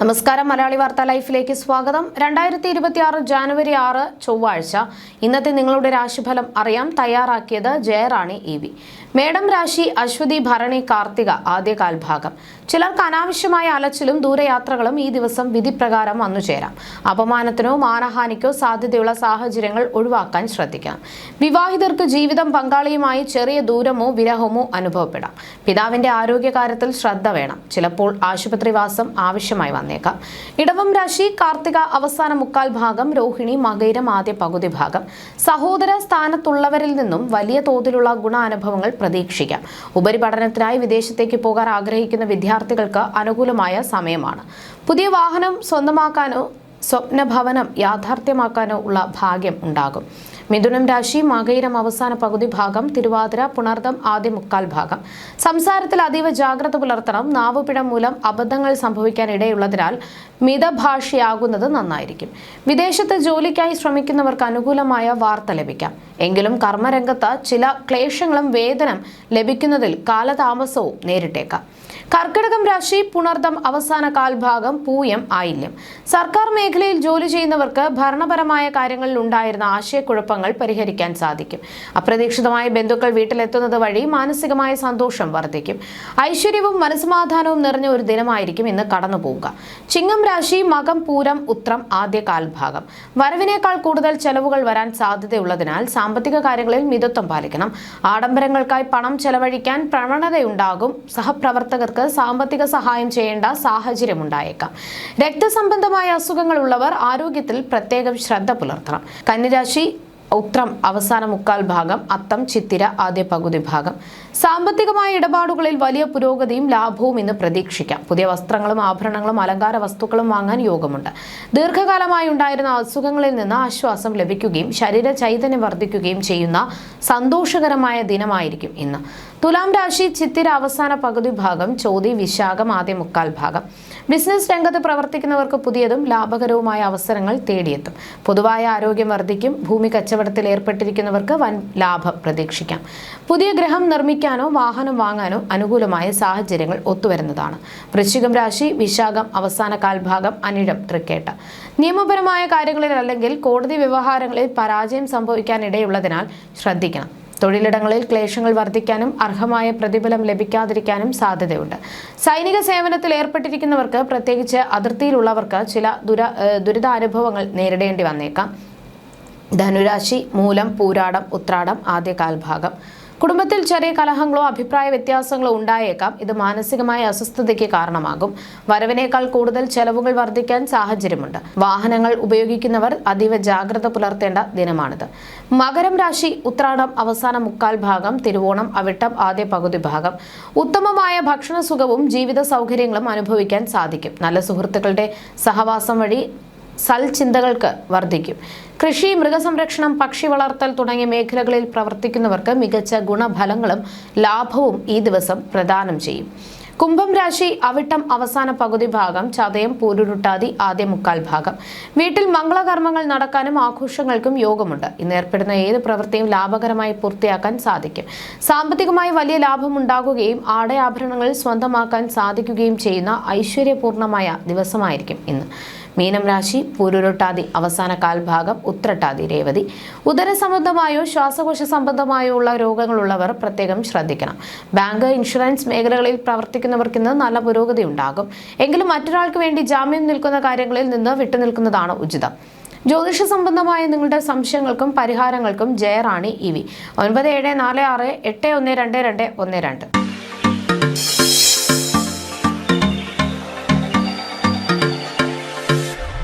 നമസ്കാരം. മലയാളി വാർത്താ ലൈഫിലേക്ക് സ്വാഗതം. രണ്ടായിരത്തി ഇരുപത്തി ആറ് ജാനുവരി ആറ് ചൊവ്വാഴ്ച ഇന്നത്തെ നിങ്ങളുടെ രാശിഫലം അറിയാം. തയ്യാറാക്കിയത് ജയറാണി ഇ വി. മേഡം രാശി അശ്വതി ഭരണി കാർത്തിക ആദ്യ കാൽഭാഗം ചിലർക്ക് അനാവശ്യമായ അലച്ചിലും ദൂരയാത്രകളും ഈ ദിവസം വിധിപ്രകാരം വന്നുചേരാം അപമാനത്തിനോ മാനഹാനിക്കോ സാധ്യതയുള്ള സാഹചര്യങ്ങൾ ഒഴിവാക്കാൻ ശ്രദ്ധിക്കാം. വിവാഹിതർക്ക് ജീവിതം പങ്കാളിയുമായി ചെറിയ ദൂരമോ വിരഹമോ അനുഭവപ്പെടാം. പിതാവിന്റെ ആരോഗ്യകാര്യത്തിൽ ശ്രദ്ധ വേണം. ചിലപ്പോൾ ആശുപത്രിവാസം ആവശ്യമായി വന്നേക്കാം ഇടവം രാശി കാർത്തിക അവസാന മുക്കാൽ ഭാഗം രോഹിണി മകൈരം ആദ്യ പകുതി ഭാഗം. സഹോദര സ്ഥാനത്തുള്ളവരിൽ നിന്നും വലിയ തോതിലുള്ള ഗുണാനുഭവങ്ങൾ പ്രതീക്ഷിക്കാം. ഉപരിപഠനത്തിനായി വിദേശത്തേക്ക് പോകാൻ ആഗ്രഹിക്കുന്ന വിദ്യാർത്ഥികൾക്ക് അനുകൂലമായ സമയമാണ്. പുതിയ വാഹനം സ്വന്തമാക്കാനോ സ്വപ്നഭവനം യാഥാർത്ഥ്യമാക്കാനോ ഉള്ള ഭാഗ്യം ഉണ്ടാകും. മിഥുനം രാശി മകയിരം അവസാന പകുതി ഭാഗം തിരുവാതിര പുണർദം ആദ്യ മുക്കാൽ ഭാഗം. സംസാരത്തിൽ അതീവ ജാഗ്രത പുലർത്തണം. നാവുപിഴ മൂലം അബദ്ധങ്ങൾ സംഭവിക്കാൻ ഇടയുള്ളതിനാൽ മിതഭാഷയാകുന്നത് നന്നായിരിക്കും. വിദേശത്ത് ജോലിക്കായി ശ്രമിക്കുന്നവർക്ക് അനുകൂലമായ വാർത്ത ലഭിക്കാം. എങ്കിലും കർമ്മരംഗത്ത് ചില ക്ലേശങ്ങളും വേതനം ലഭിക്കുന്നതിൽ കാലതാമസവും നേരിട്ടേക്കാം. കർക്കിടകം രാശി പുണർദം അവസാന കാൽഭാഗം പൂയം ആയില്യം. സർക്കാർ മേഖലയിൽ ജോലി ചെയ്യുന്നവർക്ക് ഭരണപരമായ കാര്യങ്ങളിൽ ഉണ്ടായിരുന്ന ആശയക്കുഴപ്പങ്ങൾ പരിഹരിക്കാൻ സാധിക്കും. അപ്രതീക്ഷിതമായ ബന്ധുക്കൾ വീട്ടിലെത്തുന്നത് വഴി മാനസികമായ സന്തോഷം വർദ്ധിക്കും. ഐശ്വര്യവും മനസ്സമാധാനവും നിറഞ്ഞ ഒരു ദിനമായിരിക്കും ഇന്ന് കടന്നു പോവുക ചിങ്ങം രാശി മകം പൂരം ഉത്രം ആദ്യ കാൽഭാഗം. വരവിനേക്കാൾ കൂടുതൽ ചെലവുകൾ വരാൻ സാധ്യതയുള്ളതിനാൽ സാമ്പത്തിക കാര്യങ്ങളിൽ മിതത്വം പാലിക്കണം. ആഡംബരങ്ങൾക്കായി പണം ചെലവഴിക്കാൻ പ്രവണതയുണ്ടാകും. സഹപ്രവർത്തകർക്ക് സാമ്പത്തിക സഹായം ചെയ്യേണ്ട സാഹചര്യം ഉണ്ടായേക്കാം രക്തസംബന്ധമായ അസുഖങ്ങൾ ഉള്ളവർ ആരോഗ്യത്തിൽ പ്രത്യേകം ശ്രദ്ധ പുലർത്തണം. കന്നിരാശി ഉത്രം അവസാന മുക്കാൽ ഭാഗം അത്തം ചിത്തിര ആദ്യ പകുതി ഭാഗം. സാമ്പത്തികമായ ഇടപാടുകളിൽ വലിയ പുരോഗതിയും ലാഭവും ഇന്ന് പ്രതീക്ഷിക്കാം. പുതിയ വസ്ത്രങ്ങളും ആഭരണങ്ങളും അലങ്കാര വസ്തുക്കളും വാങ്ങാൻ യോഗമുണ്ട്. ദീർഘകാലമായി ഉണ്ടായിരുന്ന അസുഖങ്ങളിൽ നിന്ന് ആശ്വാസം ലഭിക്കുകയും ശരീര ചൈതന്യം വർദ്ധിക്കുകയും ചെയ്യുന്ന സന്തോഷകരമായ ദിനമായിരിക്കും ഇന്ന്. തുലാം രാശി ചിത്തിര അവസാന പകുതി ഭാഗം ചോതി വിശാഖം ആദ്യ മുക്കാൽ ഭാഗം. ബിസിനസ് രംഗത്ത് പ്രവർത്തിക്കുന്നവർക്ക് പുതിയതും ലാഭകരവുമായ അവസരങ്ങൾ തേടിയെത്തും. പൊതുവായ ആരോഗ്യം വർദ്ധിക്കും ഭൂമി കച്ചവടത്തിൽ ഏർപ്പെട്ടിരിക്കുന്നവർക്ക് വൻ ലാഭം പ്രതീക്ഷിക്കാം. പുതിയ ഗ്രഹം നിർമ്മിക്കാനോ വാഹനം വാങ്ങാനോ അനുകൂലമായ സാഹചര്യങ്ങൾ ഒത്തുവരുന്നതാണ്. വൃശ്ചികം രാശി വിശാഖം അവസാന കാൽഭാഗം അനിഴം തൃക്കേട്ട. നിയമപരമായ കാര്യങ്ങളിൽ അല്ലെങ്കിൽ കോടതി വ്യവഹാരങ്ങളിൽ പരാജയം സംഭവിക്കാനിടയുള്ളതിനാൽ ശ്രദ്ധിക്കണം. തൊഴിലിടങ്ങളിൽ ക്ലേശങ്ങൾ വർദ്ധിക്കാനും അർഹമായ പ്രതിഫലം ലഭിക്കാതിരിക്കാനും സാധ്യതയുണ്ട്. സൈനിക സേവനത്തിൽ ഏർപ്പെട്ടിരിക്കുന്നവർക്ക് പ്രത്യേകിച്ച് അതിർത്തിയിലുള്ളവർക്ക് ചില ദുര ദുരിതാനുഭവങ്ങൾ നേരിടേണ്ടി വന്നേക്കാം. ധനുരാശി മൂലം പൂരാടം ഉത്രാടം ആദ്യ കാൽഭാഗം കുടുംബത്തിൽ ചെറിയ കലഹങ്ങളോ അഭിപ്രായ വ്യത്യാസങ്ങളോ ഉണ്ടായേക്കാം. ഇത് മാനസികമായ അസ്വസ്ഥതയ്ക്ക് കാരണമാകും. വരവിനേക്കാൾ കൂടുതൽ ചെലവുകൾ വർദ്ധിക്കാൻ സാഹചര്യമുണ്ട്. വാഹനങ്ങൾ ഉപയോഗിക്കുന്നവർ അതീവ ജാഗ്രത പുലർത്തേണ്ട ദിനമാണിത്. മകരം രാശി ഉത്രാടം അവസാന മുക്കാൽ ഭാഗം തിരുവോണം അവിട്ടം ആദ്യ പകുതി ഭാഗം. ഉത്തമമായ ഭക്ഷണ സുഖവും ജീവിത സൗകര്യങ്ങളും അനുഭവിക്കാൻ സാധിക്കും. നല്ല സുഹൃത്തുക്കളുടെ സഹവാസം വഴി സൽചിന്തകൾക്ക് വർദ്ധിക്കും. കൃഷി മൃഗസംരക്ഷണം പക്ഷി വളർത്തൽ തുടങ്ങിയ മേഖലകളിൽ പ്രവർത്തിക്കുന്നവർക്ക് മികച്ച ഗുണഫലങ്ങളും ലാഭവും ഈ ദിവസം പ്രദാനം ചെയ്യും. കുംഭം രാശി അവിട്ടം അവസാന പകുതി ഭാഗം ചതയം പൂരുരുട്ടാതി ആദ്യ മുക്കാൽ ഭാഗം. വീട്ടിൽ മംഗളകർമ്മങ്ങൾ നടക്കാനും ആഘോഷങ്ങൾക്കും യോഗമുണ്ട്. ഇന്ന് ഏർപ്പെടുന്ന ഏത് പ്രവൃത്തിയും ലാഭകരമായി പൂർത്തിയാക്കാൻ സാധിക്കും. സാമ്പത്തികമായി വലിയ ലാഭം ഉണ്ടാകുകയും ആടയാഭരണങ്ങൾ സ്വന്തമാക്കാൻ സാധിക്കുകയും ചെയ്യുന്ന ഐശ്വര്യപൂർണമായ ദിവസമായിരിക്കും ഇന്ന്. മീനം രാശി പൂരുരുട്ടാതി അവസാന കാൽഭാഗം ഉത്രട്ടാതി രേവതി. ഉദര സംബന്ധമായോ ശ്വാസകോശ സംബന്ധമായോ ഉള്ള രോഗങ്ങളുള്ളവർ പ്രത്യേകം ശ്രദ്ധിക്കണം. ബാങ്ക് ഇൻഷുറൻസ് മേഖലകളിൽ പ്രവർത്തിക്കുന്നവർക്ക് ഇന്ന് നല്ല പുരോഗതി ഉണ്ടാകും. എങ്കിലും മറ്റൊരാൾക്ക് വേണ്ടി ജാമ്യം നിൽക്കുന്ന കാര്യങ്ങളിൽ നിന്ന് വിട്ടുനിൽക്കുന്നതാണ് ഉചിതം. ജ്യോതിഷ സംബന്ധമായ നിങ്ങളുടെ സംശയങ്ങൾക്കും പരിഹാരങ്ങൾക്കും ജയറാണി ഇവി ഒൻപത് ഏഴ് നാല് ആറ് എട്ട് ഒന്ന് രണ്ട് രണ്ട് ഒന്ന് രണ്ട്.